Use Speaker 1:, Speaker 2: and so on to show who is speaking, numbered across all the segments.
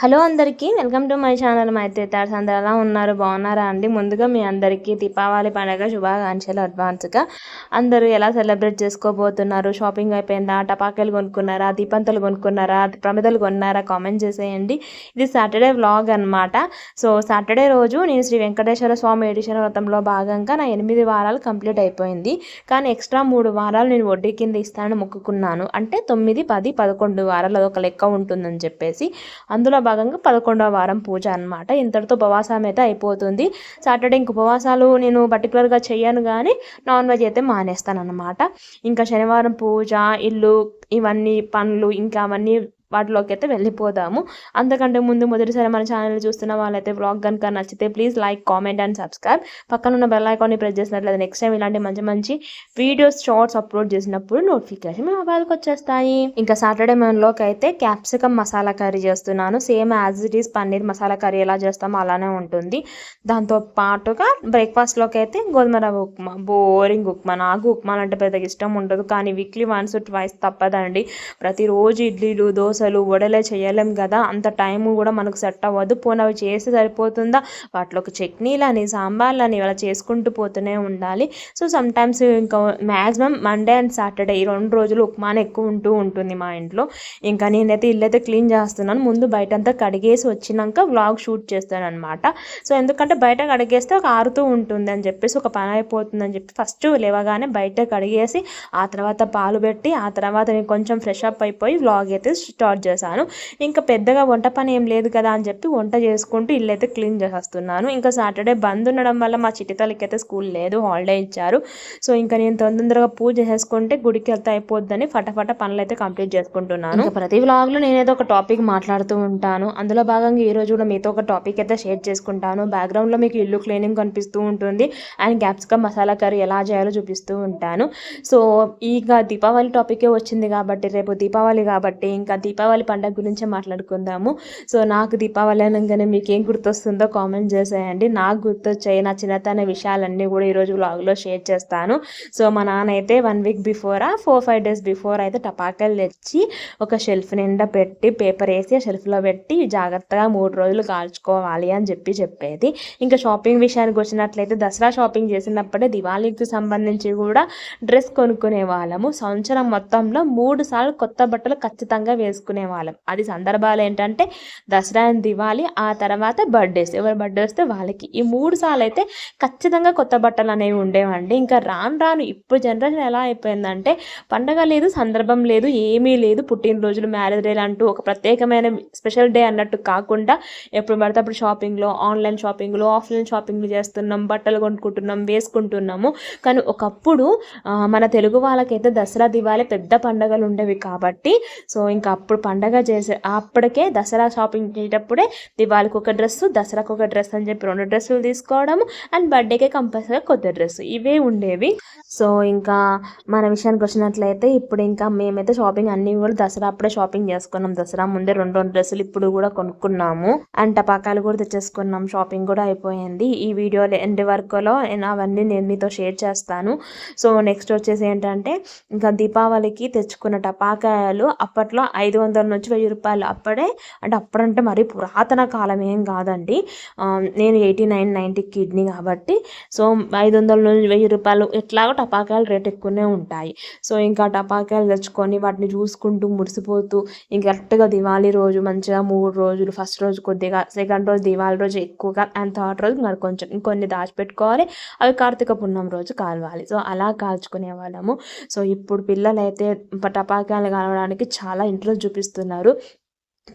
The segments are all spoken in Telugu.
Speaker 1: హలో అందరికీ welcome to my channel Maitri thoughts అందరు ఎలా ఉన్నారు? బాగున్నారా అండి? ముందుగా మీ అందరికీ దీపావళి పండుగ శుభాకాంక్షలు అడ్వాన్స్గా. అందరూ ఎలా సెలబ్రేట్ చేసుకోబోతున్నారు? షాపింగ్ అయిపోయిందా? టపాకాయలు కొనుక్కున్నారా? దీపంతలు కొనుక్కున్నారా? ప్రమిదలు కొన్నారా? కామెంట్ చేసేయండి. ఇది సాటర్డే వ్లాగ్ అనమాట సో సాటర్డే రోజు నేను శ్రీ వెంకటేశ్వర స్వామి ఎడిషన్ వ్రతంలో భాగంగా నా ఎనిమిది వారాలు కంప్లీట్ అయిపోయింది. కానీ ఎక్స్ట్రా మూడు వారాలు నేను వడ్డీ కింద ఇస్తానని మొక్కుకున్నాను. అంటే తొమ్మిది పది పదకొండు వారాలు ఒక లెక్క ఉంటుందని చెప్పేసి అందులో భాగంగా పదకొండవ వారం పూజ అనమాట ఇంతటితో ఉపవాసం అయితే అయిపోతుంది. సాటర్డే ఇంక ఉపవాసాలు నేను పర్టికులర్గా చేయను కానీ నాన్ వెజ్ అయితే మానేస్తాను అనమాట ఇంకా శనివారం పూజ ఇల్లు ఇవన్నీ పనులు ఇంకా అవన్నీ వాటిలోకి అయితే వెళ్ళిపోదాము. అంతకంటే ముందు మొదటిసారి మన ఛానల్ చూస్తున్న వాళ్ళైతే బ్లాగ్ కనుక నచ్చితే please like comment and subscribe పక్కన ఉన్న బెల్ ఐకాన్ని ప్రెస్ చేసినట్లయితే నెక్స్ట్ టైం ఇలాంటి మంచి మంచి వీడియోస్ షార్ట్స్ అప్లోడ్ చేసినప్పుడు నోటిఫికేషన్ మా వాళ్ళకి వచ్చేస్తాయి. ఇంకా సాటర్డే మనలోకి అయితే క్యాప్సికమ్ మసాలా కర్రీ చేస్తున్నాను. Same as it is paneer masala curry ఎలా చేస్తామో అలానే ఉంటుంది. దాంతో పాటుగా బ్రేక్ఫాస్ట్లోకి అయితే గోధుమ రవ్వ ఉప్మా బోరింగ్ ఉప్మా నాకు ఉప్మా అంటే పెద్దగా ఇష్టం ఉండదు. కానీ వీక్లీ వన్స్ ట్వైస్ తప్పదండి. ప్రతిరోజు ఇడ్లీలు దోశ దోశలు వడలే చేయలేం కదా. అంత టైం కూడా మనకు సెట్ అవ్వదు. పోనీ అవి చేస్తే సరిపోతుందా? వాటిలో ఒక చట్నీలని సాంబార్లని ఇలా చేసుకుంటూ పోతూనే ఉండాలి. సో సమ్ టైమ్స్ ఇంకా మ్యాక్సిమం మండే అండ్ సాటర్డే ఈ రెండు రోజులు ఉప్మానే ఎక్కువ ఉంటూ ఉంటుంది మా ఇంట్లో. ఇంకా నేనైతే ఇల్లు అయితే క్లీన్ చేస్తున్నాను. ముందు బయటంతా కడిగేసి వచ్చినాక వ్లాగ్ షూట్ చేస్తాను అనమాట సో ఎందుకంటే బయట కడిగేస్తే ఒక ఆరుతూ ఉంటుంది అని చెప్పేసి ఒక పని అయిపోతుంది అని చెప్పి ఫస్ట్ లేవగానే బయట కడిగేసి ఆ తర్వాత పాలు పెట్టి ఆ తర్వాత నేను కొంచెం ఫ్రెష్ అప్ అయిపోయి వ్లాగ్ అయితే స్టార్ట్ చేశాను. ఇంకా పెద్దగా వంట పని ఏం లేదు కదా అని చెప్పి వంట చేసుకుంటూ ఇల్లు అయితే క్లీన్ చేసేస్తున్నాను. ఇంకా సాటర్డే బంద్ ఉండడం వల్ల మా చిటితలకి అయితే స్కూల్ లేదు హాలిడే ఇచ్చారు. సో ఇంకా నేను తొందరగా పూజ చేసుకుంటే గుడికి వెళ్తే అయిపోద్దని ఫటాఫట పనులు అయితే కంప్లీట్ చేసుకుంటున్నాను. ప్రతి వ్లాగ్లో నేనేదో ఒక టాపిక్ మాట్లాడుతూ ఉంటాను. అందులో భాగంగా ఈ రోజు కూడా మీతో ఒక టాపిక్ అయితే షేర్ చేసుకుంటాను. బ్యాక్గ్రౌండ్లో మీకు ఇల్లు క్లీనింగ్ కనిపిస్తూ ఉంటుంది. అండ్ క్యాప్సికమ్ మసాలా కర్రీ ఎలా చేయాలో చూపిస్తూ ఉంటాను. సో ఇక దీపావళి టాపికే వచ్చింది కాబట్టి రేపు దీపావళి కాబట్టి ఇంకా దీపావళి దీపావళి పండుగ గురించే మాట్లాడుకుందాము. సో నాకు దీపావళి అనగానే మీకు ఏం గుర్తొస్తుందో కామెంట్ చేసేయండి. నాకు గుర్తొచ్చాయి నా చిన్నతన విషయాలన్నీ కూడా ఈరోజు వ్లాగ్లో షేర్ చేస్తాను. సో మా నాన్న అయితే వన్ వీక్ బిఫోరా ఫోర్ ఫైవ్ డేస్ బిఫోర్ అయితే టపాకాయలు తెచ్చి ఒక షెల్ఫ్ నిండా పెట్టి పేపర్ వేసి ఆ షెల్ఫ్లో పెట్టి జాగ్రత్తగా మూడు రోజులు కాల్చుకోవాలి అని చెప్పి చెప్పేది. ఇంకా షాపింగ్ విషయానికి వచ్చినట్లయితే దసరా షాపింగ్ చేసినప్పుడే దివాళీకి సంబంధించి కూడా డ్రెస్ కొనుక్కునే వాళ్ళము. సంవత్సరం మొత్తంలో మూడు సార్లు కొత్త బట్టలు ఖచ్చితంగా వేసుకునే వాళ్ళం. అది సందర్భాలు ఏంటంటే దసరా అండ్ దివాళి ఆ తర్వాత బర్త్డేస్. ఎవరి బర్త్డే వస్తే వాళ్ళకి. ఈ మూడు సార్లు అయితే ఖచ్చితంగా కొత్త బట్టలు అనేవి ఉండేవండి. ఇంకా రాను రాను ఇప్పుడు జనరేషన్ ఎలా అయిపోయిందంటే పండగ లేదు సందర్భం లేదు ఏమీ లేదు. పుట్టినరోజులు మ్యారేజ్ డే అంటూ ఒక ప్రత్యేకమైన స్పెషల్ డే అన్నట్టు కాకుండా ఎప్పుడు పడితే అప్పుడు షాపింగ్లో ఆన్లైన్ షాపింగ్లో ఆఫ్లైన్ షాపింగ్లు చేస్తున్నాం బట్టలు కొనుక్కుంటున్నాం వేసుకుంటున్నాము. కానీ ఒకప్పుడు మన తెలుగు వాళ్ళకైతే దసరా దివాళి పెద్ద పండగలు ఉండేవి కాబట్టి సో ఇంకా అప్పుడు పండగ చేసే అప్పటికే దసరా షాపింగ్ చేసేటప్పుడే దివాళికి ఒక డ్రెస్సు దసరాకు ఒక డ్రెస్ అని చెప్పి రెండు డ్రెస్సులు తీసుకోవడము అండ్ బర్త్డేకి కంపల్సరీ కొత్త డ్రెస్ ఇవే ఉండేవి. సో ఇంకా మన విషయానికి వచ్చినట్లయితే ఇప్పుడు ఇంకా మేమైతే షాపింగ్ అన్ని కూడా దసరా అప్పుడే షాపింగ్ చేసుకున్నాం. దసరా ముందే రెండు రెండు డ్రెస్సులు ఇప్పుడు కూడా కొనుక్కున్నాము. అండ్ టపాకాయలు కూడా తెచ్చేసుకున్నాం. షాపింగ్ కూడా అయిపోయింది. ఈ వీడియో ఎండ్ వరకులో అవన్నీ నేను మీతో షేర్ చేస్తాను. సో నెక్స్ట్ వచ్చేసి ఏంటంటే ఇంకా దీపావళికి తెచ్చుకున్న టపాకాయలు అప్పట్లో ఐదు వందల నుంచి వెయ్యి రూపాయలు అప్పుడే. అంటే అప్పుడంటే మరీ పురాతన కాలం ఏం కాదండి. నేను ఎయిటీ నైన్ నైంటీ కిడ్నీ కాబట్టి. సో ఐదు వందల నుంచి వెయ్యి రూపాయలు ఎట్లాగో టపాకాయలు రేట్ ఎక్కువనే ఉంటాయి. సో ఇంకా టపాకాయలు తెచ్చుకొని వాటిని చూసుకుంటూ మురిసిపోతూ ఇంకా కరెక్ట్గా దివాళీ రోజు మంచిగా మూడు రోజులు ఫస్ట్ రోజు కొద్దిగా సెకండ్ రోజు దివాళీ రోజు ఎక్కువగా అండ్ థర్డ్ రోజు మరి కొంచెం ఇంకొన్ని దాచిపెట్టుకోవాలి. అవి కార్తీక పున్నం రోజు కాలవాలి. సో అలా కాల్చుకునే వాళ్ళము. సో ఇప్పుడు పిల్లలు అయితే టపాకాయలు కాలవడానికి చాలా ఇంట్రెస్ట్ చూపిస్తున్నారు.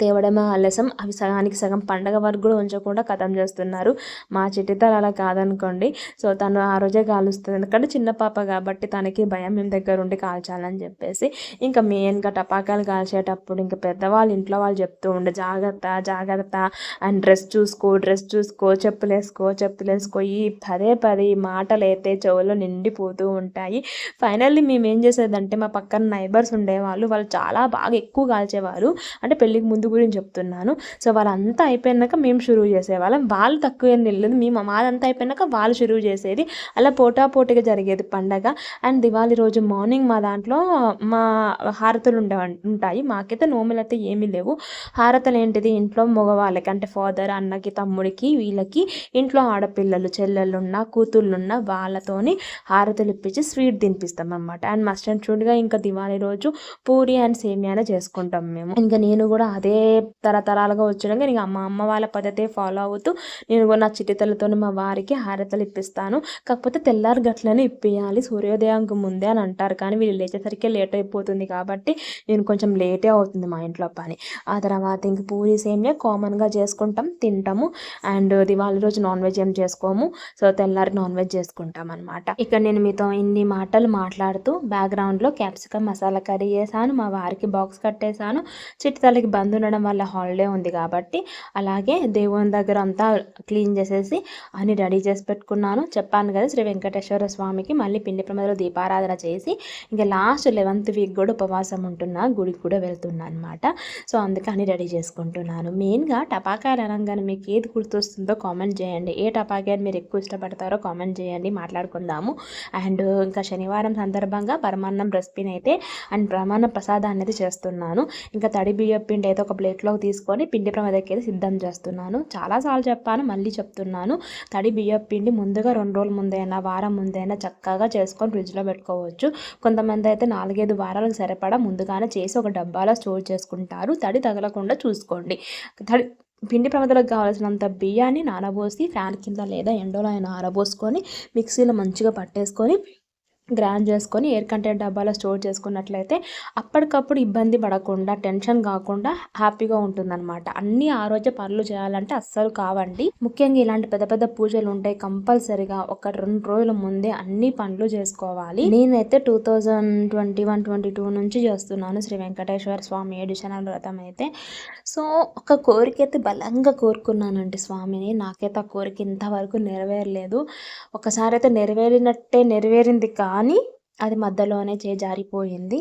Speaker 1: తేవడమే ఆలస్యం. అవి సగానికి సగం పండగ వరకు కూడా ఉంచకుండా కథం చేస్తున్నారు. మా చిట్టితలు అలా కాదనుకోండి. సో తను ఆ రోజే కాలుస్తుంది. ఎందుకంటే చిన్న పాప కాబట్టి తనకి భయం మేము దగ్గర ఉండి కాల్చాలని చెప్పేసి ఇంకా మెయిన్గా టపాకాయలు కాల్చేటప్పుడు ఇంకా పెద్దవాళ్ళు ఇంట్లో వాళ్ళు చెప్తూ ఉండే జాగ్రత్త జాగ్రత్త అండ్ డ్రెస్ చూసుకో డ్రెస్ చూసుకో చెప్పులు వేసుకో చెప్పులు వేసుకో. ఈ పదే పదే ఈ మాటలు అయితే చెవులో నిండిపోతూ ఉంటాయి. ఫైనల్లీ మేము ఏం చేసేదంటే మా పక్కన నైబర్స్ ఉండేవాళ్ళు. వాళ్ళు చాలా బాగా ఎక్కువ కాల్చేవారు. అంటే పెళ్ళికి ముందు అందు గురించి చెప్తున్నాను. సో వాళ్ళంతా అయిపోయినాక మేము షురువు చేసేవాళ్ళం. వాళ్ళు తక్కువ ఏం వెళ్ళలేదు మేము మాదంతా అయిపోయినాక వాళ్ళు షురువు చేసేది. అలా పోటాపోటీగా జరిగేది పండగ. అండ్ దివాళీ రోజు మార్నింగ్ మా దాంట్లో మా హారతులు ఉండే ఉంటాయి. మాకైతే నోములు అయితే ఏమీ లేవు. హారతలు ఏంటిది? ఇంట్లో మగవాళ్ళకి అంటే ఫాదర్ అన్నకి తమ్ముడికి వీళ్ళకి ఇంట్లో ఆడపిల్లలు చెల్లెళ్ళున్న కూతుళ్ళున్న వాళ్ళతోని హారతలు ఇప్పించి స్వీట్ తినిపిస్తాం అనమాట అండ్ మస్ట్ అండ్ షుడ్గా ఇంకా దివాళీ రోజు పూరి అండ్ సేమియానే చేసుకుంటాం మేము. ఇంకా నేను కూడా అదే తరతరాలుగా వచ్చడం ఇంకా మా అమ్మ వాళ్ళ పద్ధతే ఫాలో అవుతూ నేను నా చిటితలతో మా వారికి హారతలు ఇప్పిస్తాను. కాకపోతే తెల్లారి గట్లనే ఇప్పియాలి సూర్యోదయంకి ముందే అని అంటారు. కానీ వీళ్ళు లేచేసరికి లేట్ అయిపోతుంది కాబట్టి నేను కొంచెం లేటే అవుతుంది మా ఇంట్లో పని. ఆ తర్వాత ఇంక పూరి సేమే కామన్గా చేసుకుంటాం తింటాము. అండ్ దివాళి రోజు నాన్ వెజ్ ఏం చేసుకోము. సో తెల్లారి నాన్ వెజ్ చేసుకుంటాం అనమాట ఇక్కడ నేను మీతో ఇన్ని మాటలు మాట్లాడుతూ బ్యాక్గ్రౌండ్లో క్యాప్సికమ్ మసాలా కర్రీ చేశాను. మా వారికి బాక్స్ కట్టేశాను. చిట్టితల్లికి బంద్ ఉండడం వల్ల హాలిడే ఉంది కాబట్టి అలాగే దేవుని దగ్గర అంతా క్లీన్ చేసేసి అన్ని రెడీ చేసి పెట్టుకున్నాను. చెప్పాను కదా శ్రీ వెంకటేశ్వర స్వామికి మళ్ళీ పిండి ప్రమదలో దీపారాధన చేసి ఇంకా లాస్ట్ లెవెన్త్ వీక్ కూడా ఉపవాసం ఉంటున్నా గుడికి కూడా వెళ్తున్నా అనమాట సో అందుకే అన్ని రెడీ చేసుకుంటున్నాను. మెయిన్గా టపాకాయలు అనగానే మీకు ఏది గుర్తొస్తుందో కామెంట్ చేయండి. ఏ టపాకాయలు మీరు ఎక్కువ ఇష్టపడతారో కామెంట్ చేయండి మాట్లాడుకుందాము. అండ్ ఇంకా శనివారం సందర్భంగా పరమాన్నం రెసిపీని అయితే అండ్ ప్రమాణ ప్రసాదాన్ని అయితే చేస్తున్నాను. ఇంకా తడి బియ్యం పిండి అయితే ఒక ప్లేట్లోకి తీసుకొని పిండి ప్రమదకి అయితే సిద్ధం చేస్తున్నాను. చాలాసార్లు చెప్పాను మళ్ళీ చెప్తున్నాను. తడి బియ్యం పిండి ముందుగా రెండు రోజుల ముందైనా వారం ముందైనా చక్కగా చేసుకొని ఫ్రిడ్జ్లో పెట్టుకోవచ్చు. కొంతమంది అయితే నాలుగైదు వారాలకు సరిపడా ముందుగానే చేసి ఒక డబ్బాలో స్టోర్ చేసుకుంటారు. తడి తగలకుండా చూసుకోండి. తడి పిండి ప్రమదలకు కావాల్సినంత బియ్యాన్ని నానబోసి ఫ్యాన్ కింద లేదా ఎండలో అయినా ఆరబోసుకొని మిక్సీలో మంచిగా పట్టేసుకొని గ్రాండ్ చేసుకొని ఎయిర్ కంటైనర్ డబ్బాలో స్టోర్ చేసుకున్నట్లయితే అప్పటికప్పుడు ఇబ్బంది పడకుండా టెన్షన్ కాకుండా హ్యాపీగా ఉంటుందన్నమాట. అన్ని రోజే పనులు చేయాలంటే అస్సలు కావండి. ముఖ్యంగా ఇలాంటి పెద్ద పెద్ద పూజలు ఉంటాయి కంపల్సరిగా. ఒక రెండు రోజుల ముందే అన్ని పనులు చేసుకోవాలి. నేనైతే two thousand twenty one twenty two నుంచి చేస్తున్నాను శ్రీ వెంకటేశ్వర స్వామి ఏడుశన వ్రతం అయితే. సో ఒక కోరిక అయితే బలంగా కోరుకున్నానండి స్వామిని. నాకైతే ఆ కోరిక ఇంతవరకు నెరవేరలేదు. ఒకసారి అయితే నెరవేరినట్టే నెరవేరింది కా కానీ అది మధ్యలోనే చే జారిపోయింది.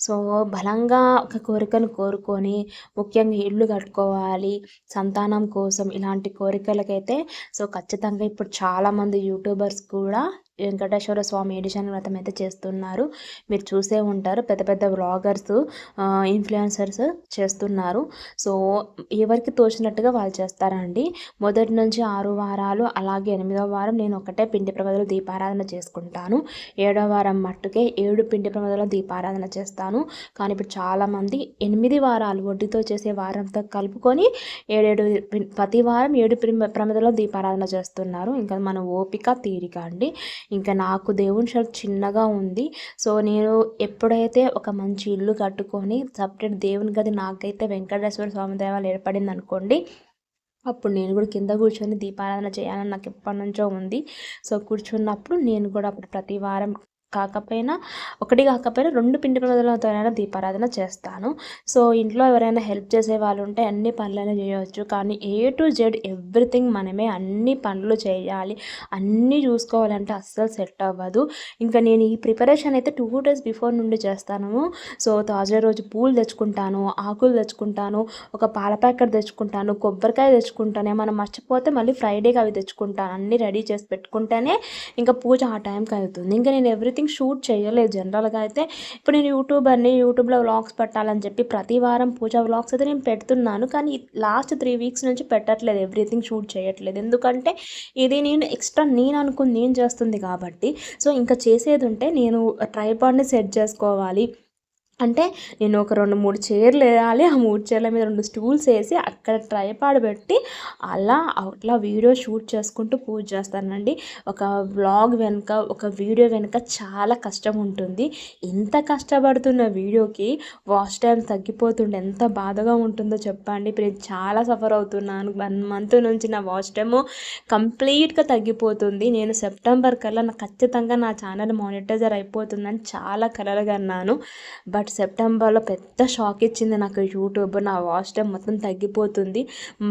Speaker 1: సో బలంగా ఒక కోరికను కోరుకొని ముఖ్యంగా ఇల్లు కట్టుకోవాలి సంతానం కోసం ఇలాంటి కోరికలకైతే సో ఖచ్చితంగా ఇప్పుడు చాలామంది యూట్యూబర్స్ కూడా వెంకటేశ్వర స్వామి ఎడిషన్ వ్రతం అయితే చేస్తున్నారు. మీరు చూసే ఉంటారు. పెద్ద పెద్ద బ్లాగర్స్ ఇన్ఫ్లుయెన్సర్స్ చేస్తున్నారు. సో ఎవరికి తోచినట్టుగా వాళ్ళు చేస్తారండి. మొదటి నుంచి ఆరు వారాలు అలాగే ఎనిమిదో వారం నేను ఒకటే పిండి ప్రమదలు దీపారాధన చేసుకుంటాను. ఏడో వారం మట్టుకే ఏడు పిండి ప్రమదలో దీపారాధన చేస్తాను. కానీ ఇప్పుడు చాలామంది ఎనిమిది వారాలు వడ్డీతో చేసే వారంతో కలుపుకొని ఏడేడు ప్రతి వారం ఏడు ప్రమదలో దీపారాధన చేస్తున్నారు. ఇంకా మన ఓపిక తీరిక అండి. ఇంకా నాకు దేవుని షర్ట్ చిన్నగా ఉంది. సో నేను ఎప్పుడైతే ఒక మంచి ఇల్లు కట్టుకొని సపరేట్ దేవుని గది నాకైతే వెంకటేశ్వర స్వామి దేవాలు ఏర్పడింది అనుకోండి అప్పుడు నేను కూడా కింద కూర్చొని దీపారాధన చేయాలని నాకు ఎప్పటి నుంచో ఉంది. సో కూర్చున్నప్పుడు నేను కూడా అప్పుడు ప్రతి వారం కాకపోయినా ఒకటి కాకపోయినా రెండు పిండి ప్రజలతోనైనా దీపారాధన చేస్తాను. సో ఇంట్లో ఎవరైనా హెల్ప్ చేసే వాళ్ళు ఉంటే అన్ని పనులైనా చేయవచ్చు కానీ ఏ టు జెడ్ ఎవ్రీథింగ్ మనమే అన్ని పనులు చేయాలి. అన్నీ చూసుకోవాలంటే అస్సలు సెట్ అవ్వదు. ఇంకా నేను ఈ ప్రిపరేషన్ అయితే టూ డేస్ బిఫోర్ నుండి చేస్తాను. సో తాజా రోజు పూలు తెచ్చుకుంటాను ఆకులు తెచ్చుకుంటాను ఒక పాల ప్యాకెట్ తెచ్చుకుంటాను కొబ్బరికాయ తెచ్చుకుంటాను. ఏమైనా మర్చిపోతే మళ్ళీ ఫ్రైడేకి అవి తెచ్చుకుంటాను. అన్నీ రెడీ చేసి పెట్టుకుంటేనే ఇంకా పూజ ఆ టైంకి అవుతుంది. ఇంకా నేను ఎవ్రీథింగ్ ఎడిటింగ్ షూట్ చేయలేదు జనరల్గా అయితే. ఇప్పుడు నేను యూట్యూబర్ని యూట్యూబ్లో వ్లాగ్స్ పెట్టాలని చెప్పి ప్రతి వారం పూజ వ్లాగ్స్ అయితే నేను పెడుతున్నాను. కానీ లాస్ట్ త్రీ వీక్స్ నుంచి పెట్టట్లేదు ఎవ్రీథింగ్ షూట్ చేయట్లేదు. ఎందుకంటే ఇది నేను ఎక్స్ట్రా నేను అనుకుని నేను చేస్తుంది కాబట్టి. సో ఇంకా చేసేది ఉంటే నేను ట్రైపాడ్ని సెట్ చేసుకోవాలి. అంటే నేను ఒక రెండు మూడు చైర్లు వేయాలి. ఆ మూడు చైర్ల మీద రెండు స్టూల్స్ వేసి అక్కడ ట్రైపాడ్ పెట్టి అలా అట్లా వీడియో షూట్ చేసుకుంటూ పూజ చేస్తానండి. ఒక వ్లాగ్ వెనుక ఒక వీడియో వెనుక చాలా కష్టం ఉంటుంది. ఎంత కష్టపడుతున్న వీడియోకి వాచ్ టైం తగ్గిపోతుండే ఎంత బాధగా ఉంటుందో చెప్పండి. ఇప్పుడు నేను చాలా సఫర్ అవుతున్నాను. వన్ మంత్ నుంచి నా వాచ్ టైము కంప్లీట్గా తగ్గిపోతుంది. నేను సెప్టెంబర్ కల్లా నాకు ఖచ్చితంగా నా ఛానల్ మానిటైజర్ అయిపోతుందని చాలా కలలుగన్నాను. బట్ బట్ సెప్టెంబర్లో పెద్ద షాక్ ఇచ్చింది నాకు యూట్యూబ్. నా వాచ్ టైం మొత్తం తగ్గిపోతుంది.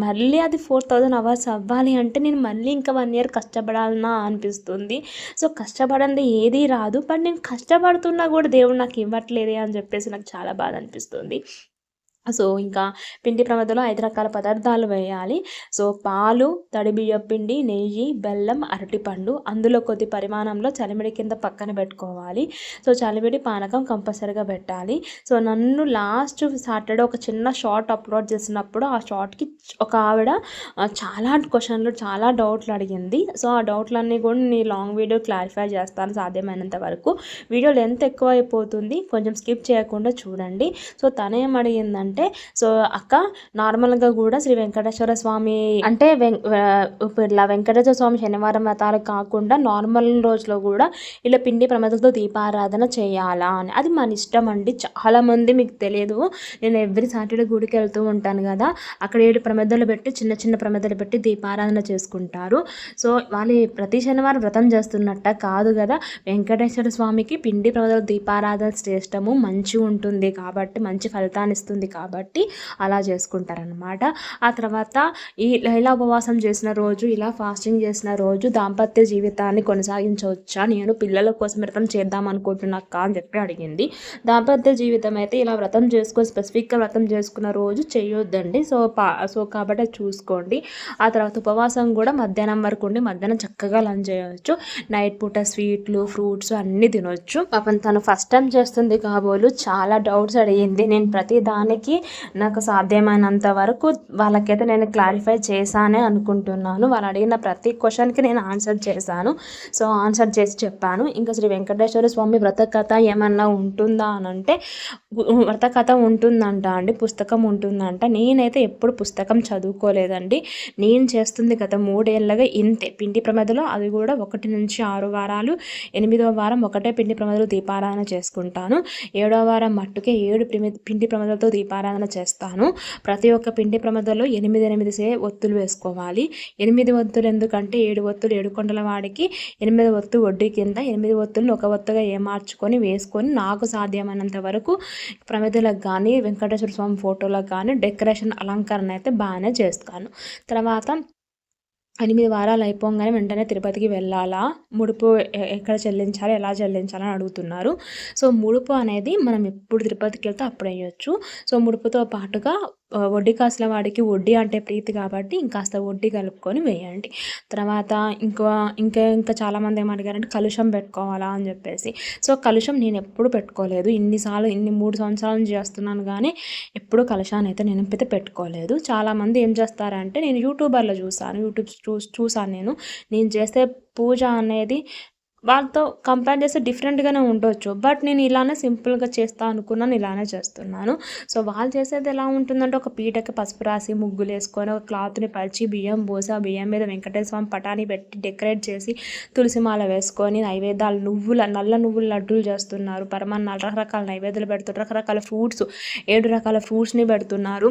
Speaker 1: మళ్ళీ అది ఫోర్ థౌజండ్ అవర్స్ అవ్వాలి అంటే నేను మళ్ళీ ఇంకా వన్ ఇయర్ కష్టపడాలన్నా అనిపిస్తుంది. సో కష్టపడంది ఏదీ రాదు. బట్ నేను కష్టపడుతున్నా కూడా దేవుడు నాకు ఇవ్వట్లేదే అని చెప్పేసి నాకు చాలా బాధ అనిపిస్తుంది. సో ఇంకా పిండి ప్రమిదలో ఐదు రకాల పదార్థాలు వేయాలి. సో పాలు తడిబియ్యం పిండి నెయ్యి బెల్లం అరటిపండు అందులో కొద్ది పరిమాణంలో చలిమిడి కింద పక్కన పెట్టుకోవాలి. సో చలిమిడి పానకం కంపల్సరీగా పెట్టాలి. సో నన్ను లాస్ట్ సాటర్డే ఒక చిన్న షార్ట్ అప్లోడ్ చేసినప్పుడు ఆ షార్ట్కి ఒక ఆవిడ చాలా క్వశ్చన్లు చాలా డౌట్లు అడిగింది. సో ఆ డౌట్లన్నీ కూడా నేను లాంగ్ వీడియో క్లారిఫై చేస్తాను సాధ్యమైనంత వరకు. వీడియో లెంత్ ఎక్కువ అయిపోతుంది కొంచెం స్కిప్ చేయకుండా చూడండి. సో తనేం అడిగిందంటే అంటే సో అక్క నార్మల్గా కూడా శ్రీ వెంకటేశ్వర స్వామి అంటే వెం వెంకటేశ్వర స్వామి శనివారం వ్రతాలు కాకుండా నార్మల్ రోజులో కూడా ఇలా పిండి ప్రమదలతో దీపారాధన చేయాలా అని. అది మన ఇష్టం అండి. చాలామంది మీకు తెలియదు. నేను ఎవ్రీ సాటర్డే గుడికి వెళ్తూ ఉంటాను కదా. అక్కడ ఏడు ప్రమదలు పెట్టి చిన్న చిన్న ప్రమదలు పెట్టి దీపారాధన చేసుకుంటారు. సో వాళ్ళు ప్రతి శనివారం వ్రతం చేస్తున్నట్ట కాదు కదా. వెంకటేశ్వర స్వామికి పిండి ప్రమదల దీపారాధన శ్రేష్టము మంచి ఉంటుంది కాబట్టి మంచి ఫలితాన్ని ఇస్తుంది కాబట్టి కాబట్టి అలా చేసుకుంటారనమాట ఆ తర్వాత ఈ ఇలా ఉపవాసం చేసిన రోజు ఇలా ఫాస్టింగ్ చేసిన రోజు దాంపత్య జీవితాన్ని కొనసాగించవచ్చా? నేను పిల్లల కోసం వ్రతం చేద్దాం అనుకుంటున్నాక అని చెప్పి అడిగింది. దాంపత్య జీవితం అయితే ఇలా వ్రతం చేసుకొని స్పెసిఫిక్గా వ్రతం చేసుకున్న రోజు చేయొద్దండి. సో పా సో కాబట్టి చూసుకోండి. ఆ తర్వాత ఉపవాసం కూడా మధ్యాహ్నం వరకు ఉండి మధ్యాహ్నం చక్కగా లంచ్ చేయవచ్చు నైట్ పూట స్వీట్లు ఫ్రూట్స్ అన్నీ తినొచ్చు. పాపం తను ఫస్ట్ టైం చేస్తుంది కాబోలు చాలా డౌట్స్ అడిగింది. నేను ప్రతి దానికి నాకు సాధ్యమైనంత వరకు వాళ్ళకైతే నేను క్లారిఫై చేశానే అనుకుంటున్నాను. వాళ్ళు అడిగిన ప్రతి క్వశ్చన్కి నేను ఆన్సర్ చేశాను. సో ఆన్సర్ చేసి చెప్పాను. ఇంకా శ్రీ వెంకటేశ్వర స్వామి వ్రత కథ ఏమన్నా ఉంటుందా అని అంటే వ్రతకథ వ్రత కథ ఉంటుందంట అండి పుస్తకం ఉంటుందంట. నేనైతే ఎప్పుడు పుస్తకం చదువుకోలేదండి. నేను చేస్తుంది గత మూడేళ్ళగా ఇంతే. పిండి ప్రమదలో అది కూడా ఒకటి నుంచి ఆరు వారాలు ఎనిమిదవ వారం ఒకటే పిండి ప్రమదలు దీపారాధన చేసుకుంటాను. ఏడవ వారం మట్టుకే ఏడు పిండి ప్రమదలతో దీపారాధన చేస్తాను. ప్రతి ఒక్క పిండి ప్రమదలో ఎనిమిది ఎనిమిది సే ఒత్తులు వేసుకోవాలి. ఎనిమిది ఒత్తులు ఎందుకంటే ఏడు ఒత్తులు ఏడు కొండల వాడికి ఎనిమిది ఒత్తు వడ్డీ కింద ఎనిమిది ఒత్తులను ఒక ఒత్తుగా ఏమార్చుకొని వేసుకొని నాకు సాధ్యమైనంత వరకు ప్రమిదలకు కానీ వెంకటేశ్వర స్వామి ఫోటోలకు కానీ డెకరేషన్ అలంకరణ అయితే బాగానే చేస్తాను. తర్వాత ఎనిమిది వారాలు అయిపోగానే వెంటనే తిరుపతికి వెళ్ళాలా? ముడుపు ఎక్కడ చెల్లించాలి? ఎలా చెల్లించాలని అడుగుతున్నారు. సో ముడుపు అనేది మనం ఎప్పుడు తిరుపతికి వెళ్తే అప్పుడు వేయొచ్చు. సో ముడుపుతో పాటుగా వడ్డీ కాసుల వాడికి వడ్డీ అంటే ప్రీతి కాబట్టి ఇంకాస్త వడ్డీ కలుపుకొని వేయండి. తర్వాత ఇంకో ఇంకా ఇంకా చాలామంది ఏమడిగారంటే అడిగారంటే కలుషం పెట్టుకోవాలా అని చెప్పేసి. సో కలుషం నేను ఎప్పుడు పెట్టుకోలేదు. ఇన్నిసార్లు ఇన్ని మూడు సంవత్సరాల నుంచి చేస్తున్నాను కానీ ఎప్పుడు కలుషాన్ని అయితే నేను అయితే పెట్టుకోలేదు. చాలామంది ఏం చేస్తారంటే నేను యూట్యూబర్లో చూసాను యూట్యూబ్ చూ చూసాను నేను. నేను చేసే పూజ అనేది వాళ్ళతో కంపేర్ చేస్తే డిఫరెంట్గానే ఉండొచ్చు. బట్ నేను ఇలానే సింపుల్గా చేస్తా అనుకున్నాను ఇలానే చేస్తున్నాను. సో వాళ్ళు చేసేది ఎలా ఉంటుందంటే ఒక పీటకి పసుపు రాసి ముగ్గులు వేసుకొని ఒక క్లాత్ని పరిచి బియ్యం పోసి ఆ బియ్యం మీద వెంకటేశ్వర స్వామి పటాని పెట్టి డెకరేట్ చేసి తులసిమాల వేసుకొని నైవేద్యాలు నువ్వుల నల్ల నువ్వుల లడ్డూలు చేస్తున్నారు. పరమాన్న రకరకాల నైవేద్యాలు పెడుతున్నారు. రకరకాల ఫ్రూట్స్ ఏడు రకాల ఫ్రూట్స్ని పెడుతున్నారు.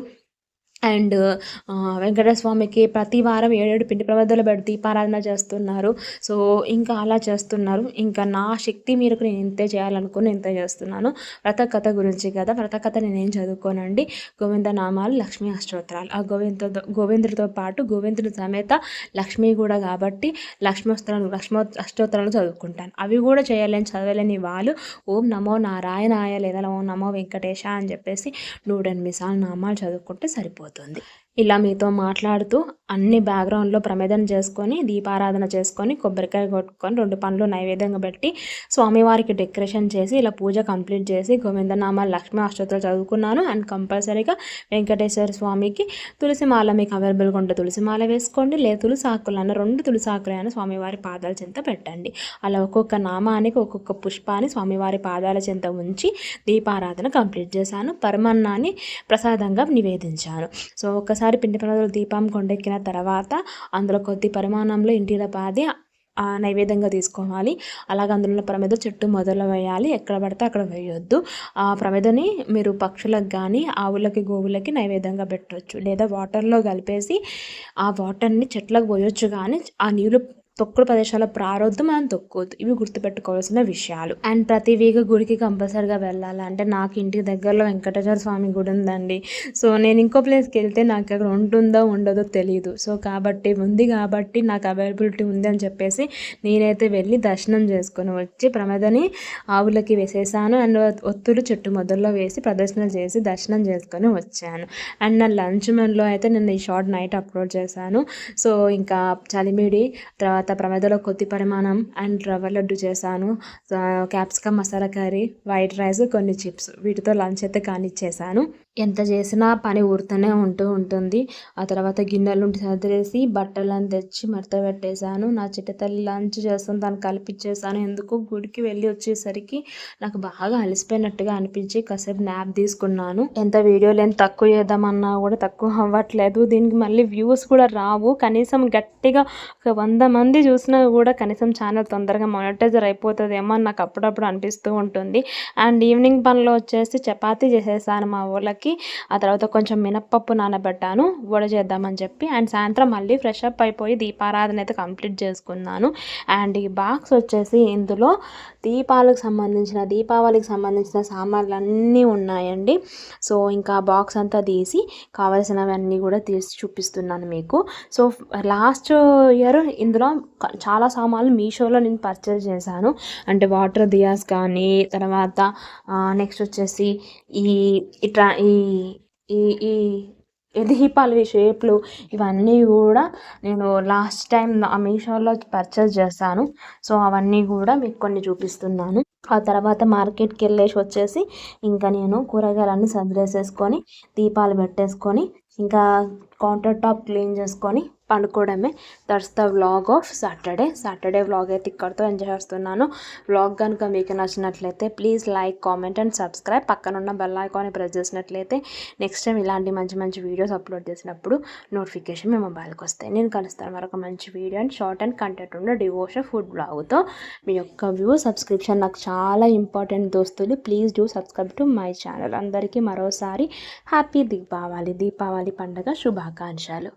Speaker 1: అండ్ వెంకటస్వామికి వెంకటేశ్వర స్వామికి ప్రతి వారం ఏడేడు పిండి ప్రబద్ధలు పెడితే దీపారాధన చేస్తున్నారు. సో ఇంకా అలా చేస్తున్నారు. ఇంకా నా శక్తి మీరకు నేను ఇంతే చేయాలనుకుని ఇంతే చేస్తున్నాను. వ్రత కథ గురించి కదా వ్రత కథ నేనేం చదువుకోనండి. గోవింద నామాలు లక్ష్మీ అష్టోత్తరాలు. ఆ గోవింద గోవిందుడితో పాటు గోవిందుడి సమేత లక్ష్మి కూడా కాబట్టి లక్ష్మోత్తరాలు లక్ష్మో అష్టోత్తరాలు చదువుకుంటాను. అవి కూడా చేయలేని చదవలేని వాళ్ళు ఓం నమో నారాయణాయ లేదా ఓం నమో వెంకటేశ అని చెప్పేసి నూడెనిమిది సార్లు నామాలు చదువుకుంటే సరిపోతుంది. 真的 ఇలా మీతో మాట్లాడుతూ అన్ని బ్యాక్గ్రౌండ్లో ప్రమేదం చేసుకొని దీపారాధన చేసుకొని కొబ్బరికాయ కొట్టుకొని రెండు పండ్లు నైవేద్యంగా పెట్టి స్వామివారికి డెకరేషన్ చేసి ఇలా పూజ కంప్లీట్ చేసి గోవిందనామాలు లక్ష్మీ అష్టోత్తరాలు చదువుకున్నాను. అండ్ కంపల్సరీగా వెంకటేశ్వర స్వామికి తులసి మాల మీకు అవైలబుల్గా ఉంటే తులసి మాల వేసుకోండి. లేదా తులసి ఆకులన్న రెండు తులసి ఆకులైనా స్వామివారి పాదాల చెంత పెట్టండి. అలా ఒక్కొక్క నామానికి ఒక్కొక్క పుష్పాన్ని స్వామివారి పాదాల చెంత ఉంచి దీపారాధన కంప్లీట్ చేశాను. పరమాన్నాన్ని ప్రసాదంగా నివేదించాను. సో ఒకసారి పిండి ప్రసాదాలు దీపం కొండెక్కిన తర్వాత అందులో కొద్ది పరిమాణంలో ఇంటిలో పాది నైవేద్యంగా తీసుకోవాలి. అలాగే అందులో ప్రమేద చెట్టు మొదలు వేయాలి. ఎక్కడ పడితే అక్కడ వేయొద్దు. ఆ ప్రమేదని మీరు పక్షులకు కానీ ఆవులకి గోవులకి నైవేద్యంగా పెట్టవచ్చు లేదా వాటర్లో కలిపేసి ఆ వాటర్ని చెట్లకు పోయొచ్చు కానీ ఆ నీళ్ళు తొక్కుడు ప్రదేశాల ప్రారంధం మనం తొక్కొద్దు ఇవి గుర్తుపెట్టుకోవాల్సిన విషయాలు. అండ్ ప్రతి వీక్ గుడికి కంపల్సరిగా వెళ్ళాలి. అంటే నాకు ఇంటి దగ్గరలో వెంకటేశ్వర స్వామి గుడి ఉందండి. సో నేను ఇంకో ప్లేస్కి వెళ్తే నాకు అక్కడ ఉంటుందో ఉండదో తెలియదు సో కాబట్టి ఉంది కాబట్టి నాకు అవైలబిలిటీ ఉంది అని చెప్పేసి నేనైతే వెళ్ళి దర్శనం చేసుకొని వచ్చి ప్రమదని ఆవులకి వేసేసాను. అండ్ ఒత్తులు చెట్టు మొదల్లో వేసి ప్రదర్శనలు చేసి దర్శనం చేసుకొని వచ్చాను. అండ్ నా లంచ్ మెన్లో అయితే నేను ఈ షార్ట్ నైట్ అప్లోడ్ చేశాను. సో ఇంకా చలిమిడి తర్వాత ప్రమదలో కొద్ది పరిమాణం అండ్ రవ్వ లడ్డు చేశాను. Capsicum masala curry white rice కొన్ని చిప్స్. వీటితో లంచ్ అయితే కానిచ్చేసాను ఎంత చేసినా పని ఊరుతూనే ఉంటూ ఉంటుంది. ఆ తర్వాత గిన్నెలు ఉండి బట్టలను తెచ్చి మడత పెట్టేశాను. నా చిట్ట తల్లి లంచ్ చేస్తాను దాన్ని కలిపిచ్చేసాను ఎందుకు గుడికి వెళ్ళి వచ్చేసరికి నాకు బాగా అలసిపోయినట్టుగా అనిపించి కాసేపు న్యాప్ తీసుకున్నాను. ఎంత వీడియో లేని తక్కువ చేద్దామన్నా కూడా తక్కువ అవ్వట్లేదు. దీనికి మళ్ళీ వ్యూస్ కూడా రావు. కనీసం గట్టిగా ఒక వంద మంది చూసినా కూడా కనీసం ఛానల్ తొందరగా మానిటైజర్ అయిపోతుందేమో అని నాకు అప్పుడప్పుడు అనిపిస్తూ ఉంటుంది. అండ్ ఈవినింగ్ పనిలో వచ్చేసి చపాతీ చేసేసాను మా ఊళ్ళకి ఆ తర్వాత కొంచెం మినప్పప్పు నానబెట్టాను. వడ చేద్దామని చెప్పి అండ్ సాయంత్రం మళ్ళీ ఫ్రెష్ అప్ అయిపోయి దీపారాధన అయితే కంప్లీట్ చేసుకున్నాను. అండ్ ఈ బాక్స్ వచ్చేసి ఇందులో దీపాలకు సంబంధించిన దీపావళికి సంబంధించిన సామాన్లు అన్నీ ఉన్నాయండి. సో ఇంకా బాక్స్ అంతా తీసి కావలసినవన్నీ కూడా తీసి చూపిస్తున్నాను మీకు. సో లాస్ట్ ఇయర్ ఇందులో చాలా సామాన్లు మీషోలో నేను పర్చేస్ చేశాను. అంటే వాటర్ దియాస్ కానీ తర్వాత నెక్స్ట్ వచ్చేసి ఈ ఇట్లా ఈ ఈ ఈ ఈ దీపాలు షేప్లు ఇవన్నీ కూడా నేను లాస్ట్ టైం ఆ మీషోలో పర్చేస్ చేశాను. సో అవన్నీ కూడా మీకు కొన్ని చూపిస్తున్నాను. ఆ తర్వాత మార్కెట్కి వెళ్ళేసి వచ్చేసి ఇంకా నేను కూరగాయలన్నీ సర్దేసేసుకొని దీపాలు పెట్టేసుకొని ఇంకా కౌంటర్ టాప్ క్లీన్ చేసుకొని అనుకోవడమే that's the vlog of Saturday Saturday vlog అయితే ఇక్కడితో ఎంజాయ్ చేస్తున్నాను. వ్లాగ్ కనుక మీకు నచ్చినట్లయితే please like comment and subscribe పక్కన ఉన్న బెల్ ఐకాన్ని ప్రెస్ చేసినట్లయితే నెక్స్ట్ టైం ఇలాంటి మంచి మంచి వీడియోస్ అప్లోడ్ చేసినప్పుడు నోటిఫికేషన్ మీ మొబైల్కి వస్తాయి. నేను కలుస్తాను మరొక మంచి video and short and content ఉన్న డివోషన్ ఫుడ్ బ్లాగ్తో మీ యొక్క వ్యూ సబ్స్క్రిప్షన్ నాకు చాలా ఇంపార్టెంట్ దోస్తులు. Please do subscribe to my channel అందరికీ మరోసారి హ్యాపీ దీపావళి దీపావళి పండుగ శుభాకాంక్షలు.